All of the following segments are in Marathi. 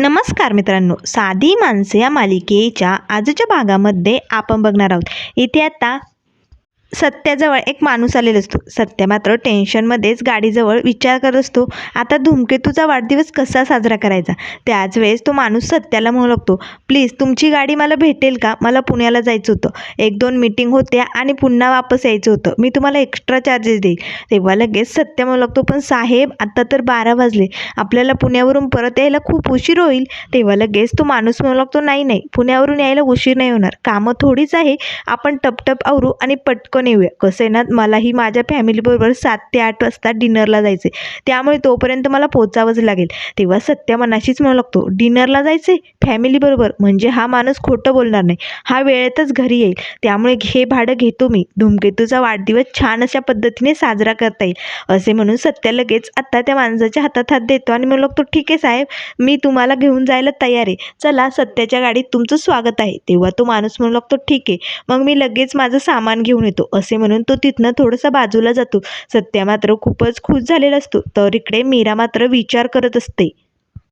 नमस्कार मित्रांनो. साधी माणसे या मालिकेच्या आजच्या भागामध्ये आपण बघणार आहोत. इथे आता सत्याजवळ एक माणूस आलेला असतो. सत्य मात्र टेन्शनमध्येच गाडीजवळ विचार करत असतो. आता धूमकेतूचा वाढदिवस कसा साजरा करायचा? त्याच वेळेस तो माणूस सत्याला म्हणू लागतो प्लीज तुमची गाडी मला भेटेल का? मला पुण्याला जायचं होतं. एक दोन मीटिंग होत्या आणि पुन्हा वापस यायचं होतं. मी तुम्हाला एक्स्ट्रा चार्जेस देईल. तेव्हा लगेच सत्य म्हणू लागतो पण साहेब आत्ता तर बारा वाजले. आपल्याला पुण्यावरून परत यायला खूप उशीर होईल. तेव्हा लगेच तो माणूस म्हणू लागतो नाही नाही. पुण्यावरून यायला उशीर नाही होणार. कामं थोडीच आहे. आपण टपटप आवरू आणि पटकन येऊया. कसं आहे ना मलाही माझ्या फॅमिलीबरोबर सात ते आठ वाजता डिनरला जायचे त्यामुळे तोपर्यंत मला पोचावंच लागेल. तेव्हा सत्य मनाशीच म्हणू लागतो डिनरला जायचे फॅमिलीबरोबर म्हणजे हा माणूस खोटं बोलणार नाही. हा वेळेतच घरी येईल. त्यामुळे हे भाडं घेतो मी. धूमकेतूचा वाढदिवस छान अशा पद्धतीने साजरा करता येईल. असे म्हणून सत्य लगेच आत्ता त्या माणसाच्या हातात हात देतो आणि म्हणू लागतो ठीक आहे साहेब मी तुम्हाला घेऊन जायला तयार आहे. चला सत्याच्या गाडीत तुमचं स्वागत आहे. तेव्हा तो माणूस म्हणू लागतो ठीक आहे. मग मी लगेच माझं सामान घेऊन येतो. असे म्हणून तो तिथनं थोडासा बाजूला जातो. सत्या मात्र खूपच खुश झालेला असतो. तर इकडे मीरा मात्र विचार करत असते.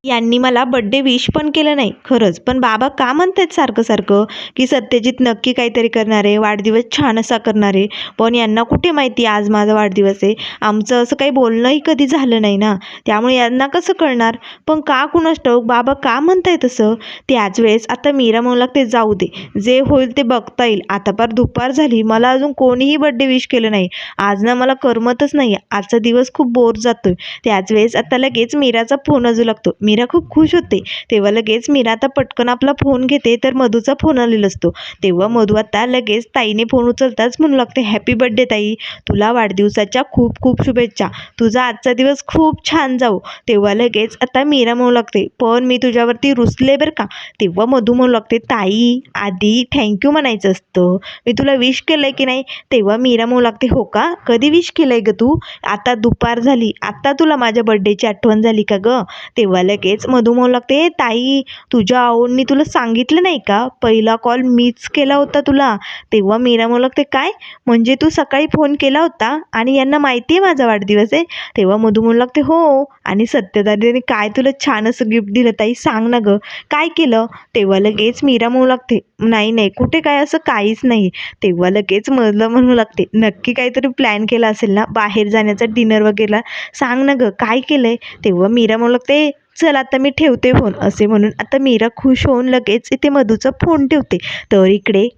यांनी मला बड्डे विश पण केलं नाही खरंच. पण बाबा का म्हणतात सारखं सारखं? की सत्यजित नक्की काहीतरी करणार आहे वाढदिवस छान असा करणार आहे. पण यांना कुठे माहिती आज माझा वाढदिवस आहे? आमचं असं काही बोलणंही कधी झालं नाही ना? त्यामुळे यांना कसं कळणार? पण का कुणास ठाऊक? बाबा का म्हणताय तसं त्याच वेळेस आता मीरा म्हणू लागते जाऊ दे. जे होईल ते बघता येईल. आता पार दुपार झाली. मला अजून कोणीही बड्डे विश केलं नाही. आज ना मला करमतच नाही आजचा दिवस खूप बोर जातोय. त्याच वेळेस आता लगेच मीराचा फोन वाजू लागतो. मीरा खूप खुश होते. तेव्हा लगेच मीरा आता पटकन आपला फोन घेते तर मधूचा फोन आलेला असतो. तेव्हा मधू आता लगेच ताईने फोन उचलताच म्हणू लागते हॅपी बड्डे ताई. तुला वाढदिवसाच्या खूप खूप शुभेच्छा. तुझा आजचा दिवस खूप छान जाऊ तेव्हा लगेच आता मीरा म्हणू लागते पण मी तुझ्यावरती रुसले बरं का? तेव्हा मधू म्हणू लागते ताई आधी थँक्यू म्हणायचं असतं. मी तुला विश केलं आहे की नाही? तेव्हा मीरा म्हणू लागते हो का? कधी विश केलं आहे ग तू? आता दुपार झाली. आता तुला माझ्या बड्डेची आठवण झाली का गं? तेव्हा लगेच मधू म्हणू लागते. ताई तुझ्या आवडनी तुला सांगितलं नाही का? पहिला कॉल मीच केला होता तुला. तेव्हा मीरा म्हणू लागते काय? म्हणजे तू सकाळी फोन केला होता? आणि यांना माहिती आहे माझा वाढदिवस आहे? तेव्हा मधू म्हणू लागते हो. आणि सत्यदादाने काय तुला छान असं गिफ्ट दिलं ताई? सांग ना गं. काय केलं? तेव्हा लगेच मीरा म्हणू लागते नाही नाही. कुठे काय असं काहीच नाही. तेव्हा लगेच मधलं म्हणू लागते नक्की काहीतरी प्लॅन केला असेल ना? बाहेर जाण्याचा डिनर वगैरे सांग ना गं. काय केलं आहे तेव्हा मीरा म्हणू लागते चल आता मी ठेवते फोन असे म्हणून. आता मीरा खुश होऊन लगेच इथे मधूचा फोन ठेवते. तर इकडे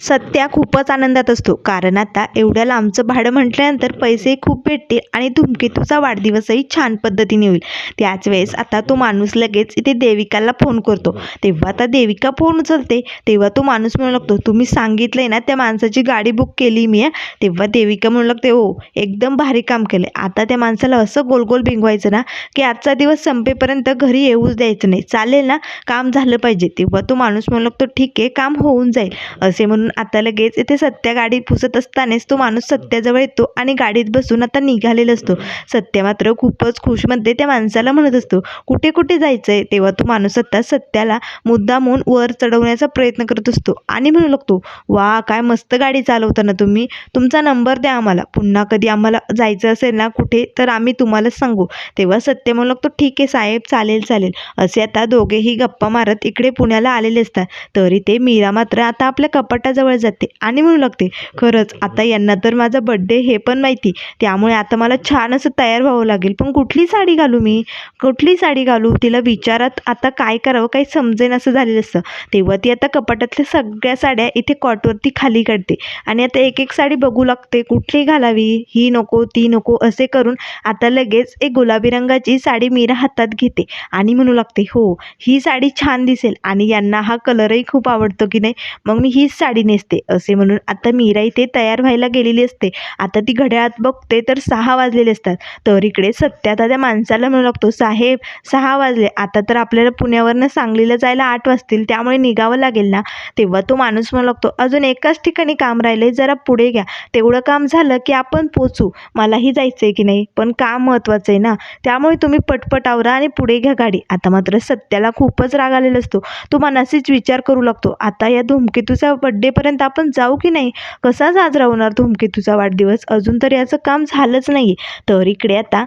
सत्या खूपच आनंदात असतो. कारण आता एवढ्या लांबचं भाडं म्हटल्यानंतर पैसे खूप भेटतील आणि धूमकेतूचा वाढदिवसही छान पद्धतीने होईल. त्याच वेळेस आता तो माणूस लगेच इथे देविकाला फोन करतो. तेव्हा आता देविका फोन उचलते. तेव्हा तो माणूस म्हणू लागतो तुम्ही सांगितलंय ना त्या माणसाची गाडी बुक केली मी तेव्हा देविका म्हणू लागते हो एकदम भारी काम केलं आता त्या माणसाला असं गोल गोल भिंगवायचं ना की आजचा दिवस संपेपर्यंत घरी येऊच द्यायचं नाही. चालेल ना काम झालं पाहिजे. तेव्हा तो माणूस म्हणू लागतो ठीक आहे काम होऊन जाईल. असे म्हणून आता लगेच इथे सत्या गाडी पुसत असतानाच तो माणूस सत्याजवळ येतो आणि गाडीत बसून आता निघालेला असतो. सत्य मात्र खूपच खुशमध्ये त्या माणसाला म्हणत असतो कुठे कुठे जायचंय? तेव्हा तो माणूस आता सत्याला मुद्दामून वर चढवण्याचा प्रयत्न करत असतो आणि म्हणू लागतो वा काय मस्त गाडी चालवता ना तुम्ही. तुमचा नंबर द्या आम्हाला. पुन्हा कधी आम्हाला जायचं असेल ना कुठे तर आम्ही तुम्हालाच सांगू. तेव्हा सत्य म्हणू लागतो ठीक आहे साहेब चालेल चालेल. असे आता दोघेही गप्पा मारत इकडे पुण्याला आलेले असतात. तरी ते मीरा मात्र आता आपल्या कपाटाजवळ जाते आणि म्हणू लागते खरंच आता यांना तर माझा बड्डे हे पण माहिती. त्यामुळे आता मला छान असं तयार व्हावं लागेल. पण कुठली साडी घालू मी? कुठली साडी घालू? तिला विचारात आता काय करावं काही समजेन असं झालेलं असतं. तेव्हा ती आता कपाटातल्या सगळ्या साड्या इथे कॉटवरती खाली काढते. आणि आता एक एक साडी बघू लागते कुठली घालावी? ही नको ती नको असे करून आता लगेच एक गुलाबी रंगाची साडी मीरा हातात घेते आणि म्हणू लागते हो ही साडी छान दिसेल आणि यांना हा कलरही खूप आवडतो की नाही? मग मी हीच साडी नेसते. असे म्हणून आता मीरा इथे तयार व्हायला गेलेली असते. आता ती घड्याळात बघते तर सहा वाजलेले असतात. तर इकडे सत्यात आता त्या माणसाला म्हणू लागतो साहेब सहा वाजले. आता तर आपल्याला पुण्यावरनं सांगलीला जायला आठ वाजतील. त्यामुळे निघावं लागेल ना? तेव्हा तो माणूस म्हणू लागतो अजून एकाच ठिकाणी काम राहिले जरा पुढे घ्या. तेवढं काम झालं की आपण पोचू. मलाही जायचं आहे की नाही? पण काम महत्त्वाचं आहे ना. त्यामुळे तुम्ही पटपट आवरा आणि पुढे घ्या गाडी. आता मात्र सत्याला खूपच राग आलेला असतो. तो मनाशीच विचार करू लागतो आता या धूमकेतूच्या बड्डेपर्यंत आपण जाऊ की नाही? कसा साजरा होणार धूमकेतूचा वाढदिवस? अजून तर याचं काम झालंच नाही. तर इकडे आता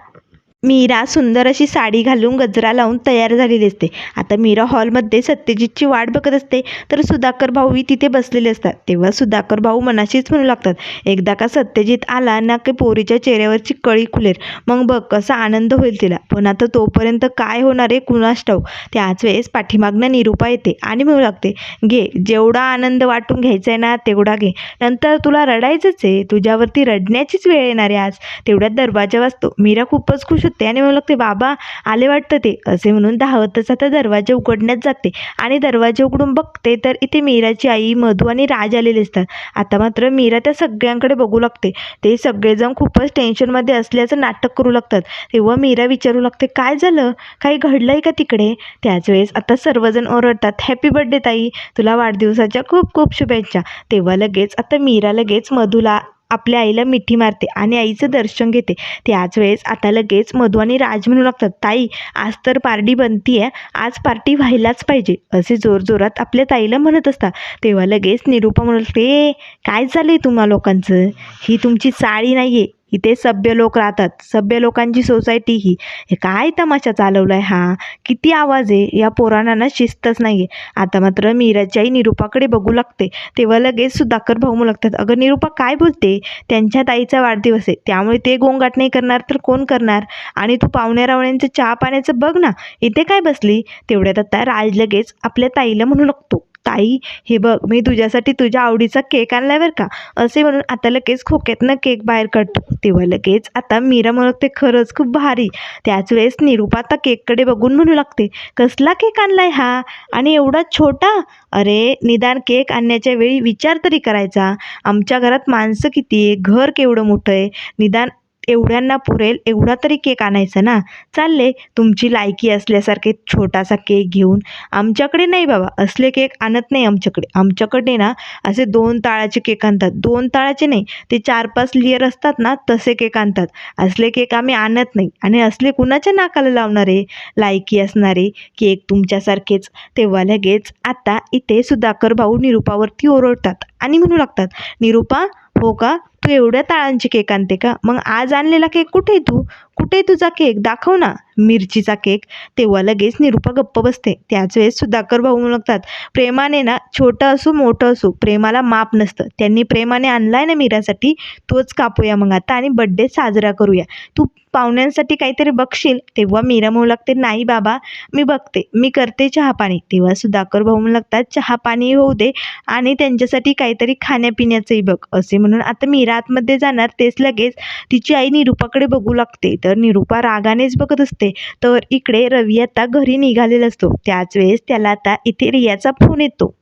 मीरा सुंदर अशी साडी घालून गजरा लावून तयार झालेली असते. आता मीरा हॉलमध्ये सत्यजितची वाट बघत असते तर सुधाकर भाऊही तिथे बसलेले असतात. तेव्हा सुधाकर भाऊ मनाशीच म्हणू लागतात एकदा का सत्यजित आला ना की पोरीच्या चेहऱ्यावरची कळी खुलेल. मग बघ कसा आनंद होईल तिला. पण आता तोपर्यंत काय होणार आहे कुणास ठाऊ त्याच वेळेस पाठीमागनं निरूपा येते आणि म्हणू लागते घे जेवढा आनंद वाटून घ्यायचा आहे ना तेवढा घे. नंतर तुला रडायचंच आहे. तुझ्यावरती रडण्याचीच वेळ येणार आहे आज. तेवढ्यात दरवाजा वाजतो. मीरा खूपच खुश होते आणि म्हणू लागते बाबा आले वाटतं ते. असे म्हणून धावतच आता दरवाजा उघडण्यात जाते. आणि दरवाजा उघडून बघते तर इथे मीराची आई मधू आणि राज आलेले असतात. आता मात्र मीरा त्या सगळ्यांकडे बघू लागते. ते सगळेजण खूपच टेन्शनमध्ये असल्याचं नाटक करू लागतात. तेव्हा मीरा विचारू लागते काय झालं? काही घडलंय का तिकडे? त्याच वेळेस आता सर्वजण ओरडतात हॅपी बर्थडे ताई. तुला वाढदिवसाच्या खूप खूप शुभेच्छा. तेव्हा लगेच आता मीरा लगेच मधूला आपल्या आईला मिठी मारते आणि आईचं दर्शन घेते. त्याच वेळेस आता लगेच मधू आणि राज म्हणू लागतात ताई आज तर पार्टी बनती आहे आज पार्टी व्हायलाच पाहिजे. असे जोरजोरात आपल्या ताईला म्हणत असतात. तेव्हा लगेच निरूपा म्हणत लागते काय चालू आहे तुम्हा लोकांचं? ही तुमची चाळी नाही आहे इथे सभ्य लोक राहतात. सभ्य लोकांची सोसायटी ही. हे काय तमाशा चालवला आहे हा? किती आवाज आहे? या पोरांना शिस्तच नाही आहे आता मात्र मीराची आई निरूपाकडे बघू लागते. तेव्हा लगेच सुधाकर भाऊ लागतात अगं निरूपा काय बोलते? त्यांच्या ताईचा वाढदिवस आहे. त्यामुळे ते गोंगाट नाही करणार तर कोण करणार? आणि तू पाहुण्या रावण्यांचं चहा पाण्याचं बघ ना. इथे काय बसली? तेवढ्यात आता राज लगेच आपल्या ताईला म्हणू लागतो. ताई हे बघ मी तुझ्यासाठी तुझ्या आवडीचा केक आणलाय बरं का. असे म्हणून आता लगेच खोक्यातनं केक बाहेर काढतो. तेव्हा लगेच आता मीरा म्हणते ते खरंच खूप भारी. त्याच वेळेस निरूपा आता केककडे बघून म्हणू लागते कसला केक आणलाय हा? आणि एवढा छोटा? अरे निदान केक आणण्याच्या वेळी विचार तरी करायचा. आमच्या घरात माणसं किती आहे घर केवढं मोठं आहे. निदान एवढ्यांना पुरेल एवढा तरी केक आणायचा ना? चालले तुमची लायकी असल्यासारखे छोटासा केक घेऊन. आमच्याकडे नाही बाबा असले केक आणत नाही आमच्याकडे. आमच्याकडे ना असे दोन ताळाचे केक आणतात. दोन ताळाचे नाही ते चार पाच लेअर असतात ना तसे केक आणतात. असले केक आम्ही आणत नाही. आणि असले कुणाच्या नाकाला लावणारे? लायकी असणारे केक तुमच्यासारखेच. तेव्हा लगेच आता इथे सुधाकर भाऊ निरूपावरती ओरडतात आणि म्हणू लागतात निरूपा हो का? तू एवढ्या ताळांचे केक आणते का? मग आज आणलेला केक कुठे आहे तू? कुठे आहे तुझा केक? दाखव ना. मिरचीचा केक. तेव्हा लगेच निरूपा गप्प बसते. त्याच वेळेस सुधाकर भाऊ लागतात प्रेमाने ना छोटं असो मोठं असो प्रेमाला माप नसतं. त्यांनी प्रेमाने आणलाय ना मीरासाठी? तोच कापूया मग आता आणि बड्डे साजरा करूया. तू पाहुण्यांसाठी काहीतरी बघशील तेव्हा मीरा म्हणू लागते नाही बाबा मी बघते मी करते चहा पाणी. तेव्हा सुधाकर भाऊ म्हणू लागतात चहा पाणी होऊ दे आणि त्यांच्यासाठी काहीतरी खाण्यापिण्याचंही बघ. असे म्हणून आता मीरा आतमध्ये जाणार तेच लगेच तिची आई निरूपाकडे बघू लागते. तर निरूपा रागानेच बघत असते तर इकडे रवी आता घरी निघालेला असतो त्याच वेळेस त्याला आता इथे रियाचा फोन येतो.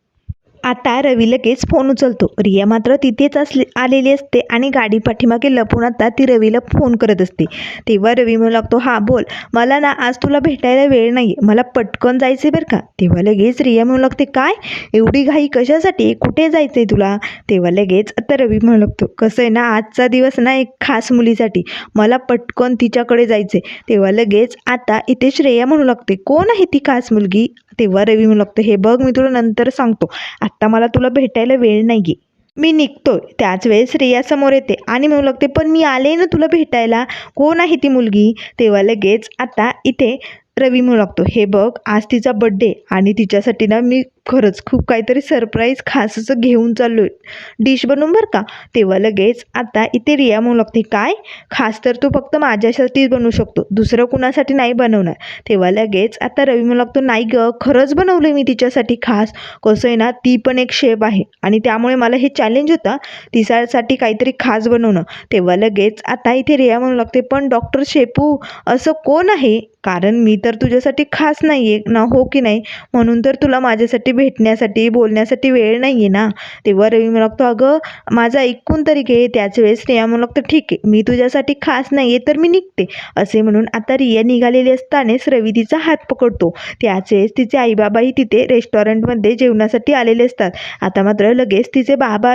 आता रवी लगेच फोन उचलतो. रिया मात्र तिथेच असले आलेली असते आणि गाडी पाठीमागे लपून आता ती रवीला फोन करत असते. तेव्हा रवी म्हणू लागतो हा बोल. मला ना आज तुला भेटायला वेळ नाही मला पटकन जायचं आहे बरं का? तेव्हा लगेच रिया म्हणू लागते काय? एवढी घाई कशासाठी? कुठे जायचं आहे तुला? तेव्हा लगेच आता रवी म्हणू लागतो कसं आहे ना आजचा दिवस ना एक खास मुलीसाठी. मला पटकन तिच्याकडे जायचं आहे तेव्हा लगेच आता इथे श्रेया म्हणू लागते कोण आहे ती खास मुलगी? तेव्हा रवी म्हणू लागतो हे बघ मी तुला नंतर सांगतो. आत्ता मला तुला भेटायला वेळ नाही आहे मी निघतोय. त्याच वेळेस रिया समोर येते आणि म्हणू लागते पण मी आले ना तुला भेटायला. कोण आहे ती मुलगी? तेव्हा लगेच आता इथे रवी म्हणू लागतो. हे बघ आज तिचा बड्डे आणि तिच्यासाठी ना मी खरंच खूप काहीतरी सरप्राईज खास असं घेऊन चाललो आहे डिश बनवून बरं का? तेव्हा लगेच आता इथे रिया म्हणू लागते. काय? खास तर तू फक्त माझ्यासाठीच बनवू शकतो. दुसरं कुणासाठी नाही बनवणार. तेव्हा लगेच आता रवी म्हणू लागतो. नाही गं खरंच बनवलं मी तिच्यासाठी खास. कसं आहे ना ती पण एक शेप आहे आणि त्यामुळे मला हे चॅलेंज होतं तिच्यासाठी काहीतरी खास बनवणं. तेव्हा लगेच आता इथे रिया म्हणू लागते. पण डॉक्टर शेपू असं कोण आहे? कारण मी तर तर तुझ्यासाठी खास नाही आहे ना हो की नाही? म्हणून तर तुला माझ्यासाठी भेटण्यासाठी बोलण्यासाठी वेळ नाही आहे ना? तेव्हा रवी मला लागतो अगं माझं ऐकून तरी घे त्याच वेळेस रिया म्हणू तर ठीक आहे मी तुझ्यासाठी खास नाही आहे तर मी निघते. असे म्हणून आता रिया निघालेली असतानाच रवी तिचा हात पकडतो. त्याच वेळेस तिचे आईबाबाही तिथे रेस्टॉरंटमध्ये जेवणासाठी आलेले असतात. आता मात्र लगेच तिचे बाबा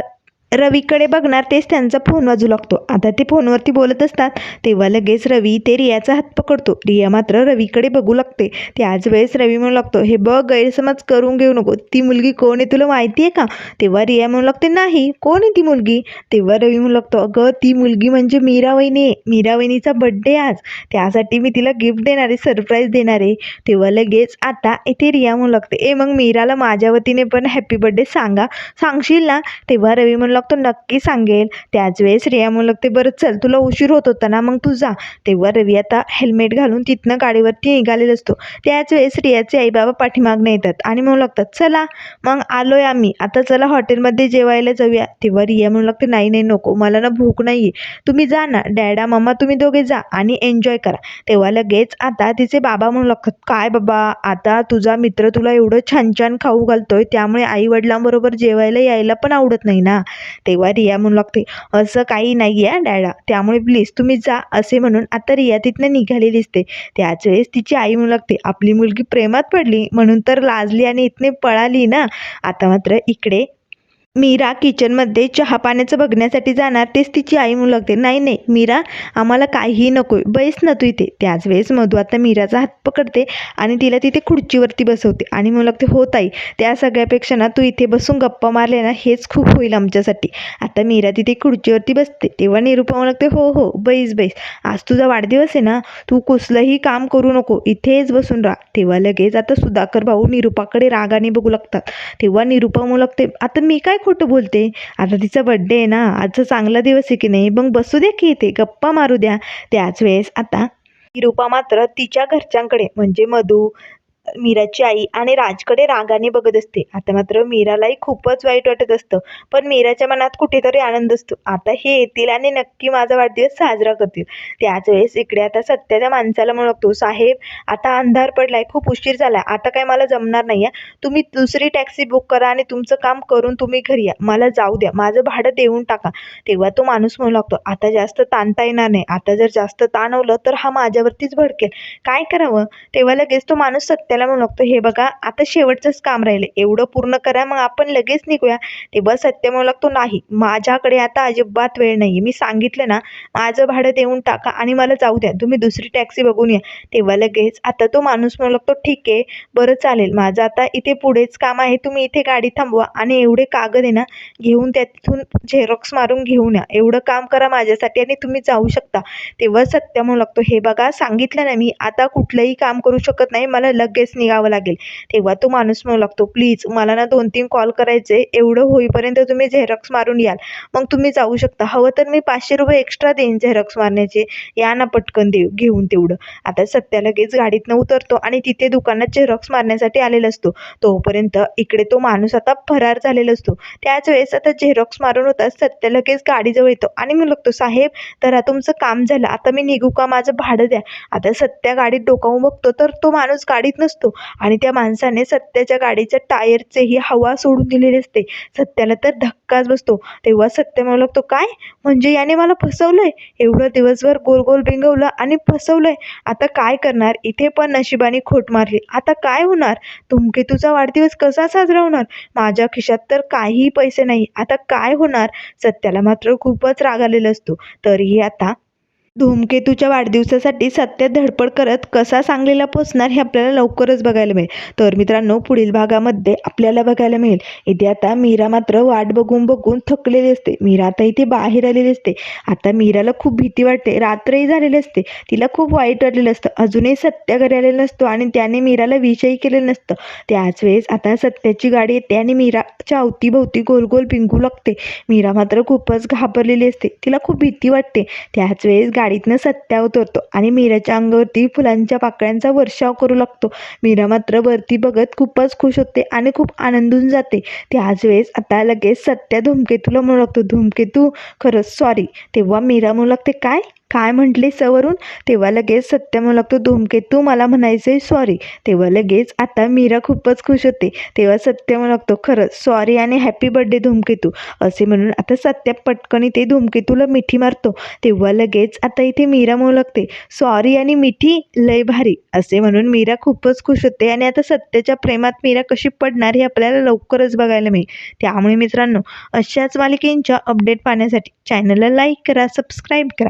रवीकडे बघणार तेच त्यांचा फोन वाजू लागतो. आता ते फोनवरती बोलत असतात तेव्हा लगेच रवी ते रियाचा हात पकडतो. रिया मात्र रवीकडे बघू लागते. त्याच वेळेस रवी म्हणू लागतो हे बघ गैरसमज करून घेऊ नको. ती मुलगी कोण आहे तुला माहिती आहे का? तेव्हा रिया म्हणू लागते नाही कोण आहे ती मुलगी? तेव्हा रवी म्हणू लागतो अगं ती मुलगी म्हणजे मीरा वहिनी आहे. मीरा वहिनीचा बड्डे आज. त्यासाठी मी तिला गिफ्ट देणार आहे सरप्राईज देणार आहे. तेव्हा लगेच आता इथे रिया म्हणू लागते ए मग मीराला माझ्या वतीने पण हॅपी बड्डे सांगा. सांगशील ना? तेव्हा रवी म्हणू लागतो नक्की सांगेल त्याच वेळेस रिया म्हणू लागते बरं चल तुला उशीर होत होता ना मग तू जा. तेव्हा रवी आता हेल्मेट घालून तिथनं गाडीवरती निघालेला असतो. त्याच वेळेस रियाचे आई बाबा येतात आणि म्हणू लागतात चला मग आलोय आम्ही. आता चला हॉटेलमध्ये जेवायला जाऊया. तेव्हा रिया म्हणू लागते नाही नाही नको मला ना भूक नाही आहे तुम्ही जा ना डॅडा मम्मा तुम्ही दोघे जा आणि एन्जॉय करा. तेव्हा लगेच आता तिचे बाबा म्हणू लागतात काय बाबा आता तुझा मित्र तुला एवढं छान छान खाऊ घालतोय त्यामुळे आई वडिलांबरोबर जेवायला यायला पण आवडत नाही ना. तेव्हा रिया म्हणू लागते असं काही नाही आहे डॅडा. त्यामुळे प्लीज तुम्ही जा असे म्हणून आता रिया तिथनं निघाली दिसते. त्याच वेळेस तिची आई म्हणू लागते आपली मुलगी प्रेमात पडली म्हणून तर लाजली आणि इथने पळाली ना. आता मात्र इकडे मीरा किचनमध्ये चहा पाण्याचं बघण्यासाठी जाणार तेच तिची आई म्हणू लागते नाही नाही मीरा आम्हाला काहीही नको बैस ना तू इथे. त्याच वेळेस मधू आता मीराचा हात पकडते आणि तिला तिथे खुर्चीवरती बसवते आणि म्हणू लागते हो ताई त्या सगळ्यापेक्षा ना तू इथे बसून गप्पा मारले ना हेच खूप होईल आमच्यासाठी. आता मीरा तिथे खुर्चीवरती बसते तेव्हा निरुपा म्हणू लागते हो हो बैस बैस आज तुझा वाढदिवस आहे ना तू कुठलंही काम करू नको इथेच बसून राहा. तेव्हा लगेच आता सुधाकर भाऊ निरुपाकडे रागाने बघू लागतात. तेव्हा निरुपा म्हणू लागते आता मी काय खोटं बोलते. आता तिचा बड्डे आहे ना आजचा चांगला दिवस आहे की नाही मग बसू द्या की इथे गप्पा मारू द्या. त्याच वेळेस आता निरुपा मात्र तिच्या घरच्यांकडे म्हणजे मधू मीराची आई आणि राजकडे रागाने बघत असते. आता मात्र मीरालाही खूपच वाईट वाटत असतं. पण मीराच्या मनात कुठेतरी आनंद असतो. आता हे येतील आणि नक्की माझा वाढदिवस साजरा करतील. त्याच वेळेस इकडे आता सत्याच्या माणसाला म्हणतो साहेब आता अंधार पडलाय खूप उशीर झालाय. आता काय मला जमणार नाही आहे तुम्ही दुसरी टॅक्सी बुक करा आणि तुमचं काम करून तुम्ही घरी या. मला जाऊ द्या. माझं भाडं देऊन टाका. तेव्हा तो माणूस म्हणू लागतो आता जास्त ताणता येणार नाही. आता जर जास्त ताणवलं तर हा माझ्यावरतीच भडकेल. काय करावं? तेव्हा लगेच तो माणूस सत्या त्याला म्हणू लागतो हे बघा आता शेवटचंच काम राहिलं एवढं पूर्ण करा मग आपण लगेच निघूया. तेव्हा सत्य म्हणू लागतो नाही माझ्याकडे आता अजिबात वेळ नाही मी सांगितलं ना माझं भाडं देऊन टाका आणि मला जाऊ द्या. तुम्ही दुसरी टॅक्सी बघून या. तेव्हा लगेच आता तो माणूस म्हणू लागतो ठीक आहे बरं चालेल. माझं आता इथे पुढेच काम आहे. तुम्ही इथे गाडी थांबवा आणि एवढे कागद आहे ना घेऊन त्यातून झेरॉक्स मारून घेऊन या. एवढं काम करा माझ्यासाठी आणि तुम्ही जाऊ शकता. तेव्हा सत्य म्हणू लागतो हे बघा सांगितलं ना मी आता कुठलंही काम करू शकत नाही. मला लगेच निघावं लागेल. तेव्हा तो माणूस म्हणू लागतो प्लीज मला ना दोन तीन कॉल करायचे एवढं होईपर्यंत तुम्ही झेरॉक्स मारून याल. मग तुम्ही जाऊ शकता. हवं तर मी पाचशे रुपये एक्स्ट्रा देईन झेरॉक्स मारण्याचे. या ना पटकन देऊ घेऊन तेवढं. आता सत्या लगेच गाडीतनं उतरतो आणि तिथे दुकानात झेरॉक्स मारण्यासाठी आलेला असतो. तोपर्यंत इकडे तो माणूस आता फरार झालेला असतो. त्याच वेळेस आता झेरॉक्स मारून होता सत्या लगेच गाडीजवळ येतो आणि मी लागतो साहेब तर तुमचं काम झालं. आता मी निघू का? माझं भाडं द्या. आता सत्या गाडीत डोकावून बघतो तर तो माणूस गाडीत असतो. आणि त्या माणसाने सत्याच्या गाडीच्या टायरचे ही हवा सोडून दिलेली असते. सत्याला तर धक्काच बसतो. तेव्हा सत्य म्हणू लागतो काय? म्हणजे याने मला फसवलंय? एवढं दिवसभर गोल गोल रिंगवलं आणि फसवलंय. आता काय करणार? इथे पण नशिबाने खोट मारली. आता काय होणार? धूमकेतूचा वाढदिवस कसा साजरा होणार? माझ्या खिशात तर काहीही पैसे नाही. आता काय होणार? सत्याला मात्र खूपच राग आलेला असतो. तरीही आता धूमकेतूच्या वाढदिवसासाठी सत्यात धडपड करत कसा सांगलीला पोचणार हे आपल्याला लवकरच बघायला मिळेल. तर मित्रांनो पुढील भागामध्ये आपल्याला बघायला मिळेल. इथे आता मीरा मात्र वाट बघून बघून थकलेली असते. मीरा आता इथे बाहेर आलेली असते. आता मीराला खूप भीती वाटते. रात्रही झालेली असते. तिला खूप वाईट वाटलेलं असतं. अजूनही सत्य घरी आलेलं नसतो आणि त्याने मीराला विषयी केलेलं नसतं. त्याच वेळेस आता सत्याची गाडी येते आणि मीराच्या अवतीभोवती गोल गोल पिंकू लागते. मीरा मात्र खूपच घाबरलेली असते. तिला खूप भीती वाटते. त्याच वेळेस गाडीतनं सत्या उतरतो आणि मीराच्या अंगावरती फुलांच्या पाकळ्यांचा वर्षाव करू लागतो. मीरा मात्र वरती बघत खूपच खुश होते आणि खूप आनंदून जाते. त्याच वेळेस आता लगेच सत्या धूमकेतूला म्हणू लागतो. धूमकेतू खरंच सॉरी तेव्हा मीरा म्हणू लागते काय? काय म्हटले सवरून? तेव्हा लगेच सत्य म्हणू लागतो धूमकेतू मला म्हणायचं आहे सॉरी तेव्हा लगेच आता मीरा खूपच खुश होते. तेव्हा सत्य म्हणू लागतो खरंच सॉरी आणि हॅपी बर्थडे धूमकेतू असे म्हणून आता सत्य पटकन इथे धूमकेतूला मिठी मारतो. तेव्हा लगेच आता इथे मीरा म्हणू लागते सॉरी आणि मिठी लय भारी. असे म्हणून मीरा खूपच खुश होते आणि आता सत्याच्या प्रेमात मीरा कशी पडणार हे आपल्याला लवकरच बघायला मिळेल. त्यामुळे मित्रांनो अशाच मालिकेंच्या अपडेट पाहण्यासाठी चॅनलला लाईक करा सबस्क्राईब करा.